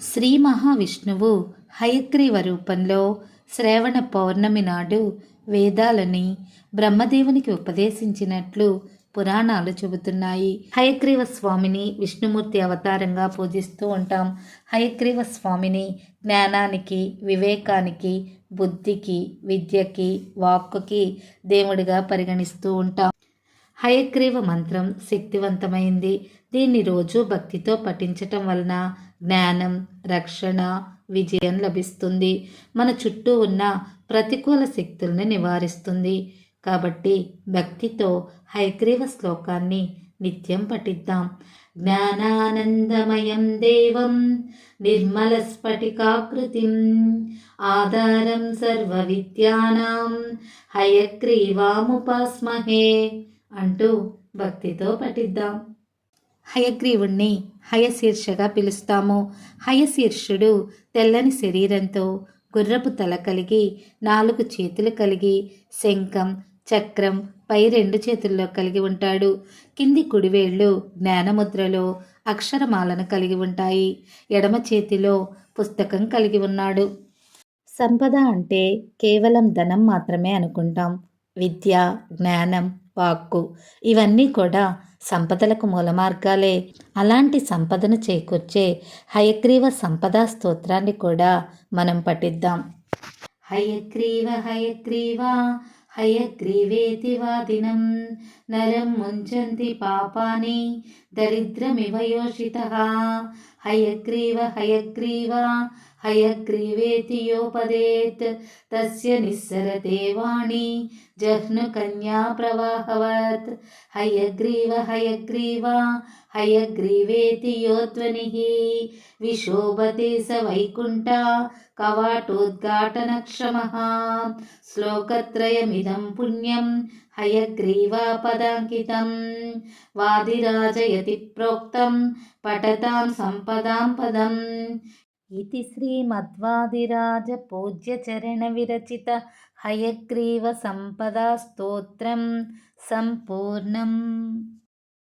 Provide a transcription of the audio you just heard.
శ్రీ మహావిష్ణువు హయగ్రీవ రూపంలో శ్రావణ పౌర్ణమి నాడు వేదాలని బ్రహ్మదేవునికి ఉపదేశించినట్లు పురాణాలు చెబుతున్నాయి. హయగ్రీవ స్వామిని విష్ణుమూర్తి అవతారంగా పూజిస్తూ ఉంటాం. హయగ్రీవ స్వామిని జ్ఞానానికి వివేకానికి బుద్ధికి విద్యకి వాక్కుకి దేవుడిగా పరిగణిస్తూ ఉంటాం. హయగ్రీవ మంత్రం శక్తివంతమైంది. దీన్ని రోజు భక్తితో పఠించటం వలన జ్ఞానం రక్షణ విజయం లభిస్తుంది. మన చుట్టూ ఉన్న ప్రతికూల శక్తుల్ని నివారిస్తుంది. కాబట్టి భక్తితో హైగ్రీవ శ్లోకాన్ని నిత్యం పఠిద్దాం. జ్ఞానానందమయం దేవం నిర్మల స్ఫటికాకృతిం ఆధారం సర్వ విద్యానాం హయగ్రీవాముపాస్మహే అంటూ భక్తితో పఠిద్దాం. హయగ్రీవుణ్ణి హయశీర్షగా పిలుస్తాము. హయశీర్షుడు తెల్లని శరీరంతో గుర్రపు తల కలిగి నాలుగు చేతులు కలిగి శంఖం చక్రం పై రెండు చేతుల్లో కలిగి ఉంటాడు. కింది కుడివేళ్ళు జ్ఞానముద్రలో అక్షరమాలను కలిగి ఉంటాయి. ఎడమ చేతిలో పుస్తకం కలిగి ఉన్నాడు. సంపద అంటే కేవలం ధనం మాత్రమే అనుకుంటాం. విద్య జ్ఞానం వాక్కు. ఇవన్నీ కూడా సంపదలకు మూల మార్గాలే అలాంటి సంపదను చేకూర్చే హయగ్రీవ సంపదా స్తోత్రాన్ని కూడా మనం పఠిద్దాం. హయగ్రీవ హయగ్రీవ హయగ్రీవేతి వాదినం నరం ముంచంతి పాపాని దరిద్రమివ యోషిత హయగ్రీవ హయగ్రీవ హయగ్రీవేతి యోపదేత్ తస్య నిస్సరతే వాణి జహ్ను కన్యా ప్రవాహవత్. హయగ్రీవ హయగ్రీవ హయగ్రీవేతి యోధ్వని విశోభతే స వైకుంఠ కవాటోద్ఘాటనక్షమ. శ్లోకత్రయమిదం పుణ్యం हयग्रीवापदाङ्कितं वादिराजयति प्रोक्तं पठतां सम्पदां पदम् इति श्रीमध्वादिराजपूज्यचरणविरचित हयग्रीवसम्पदास्तोत्रं सम्पूर्णम्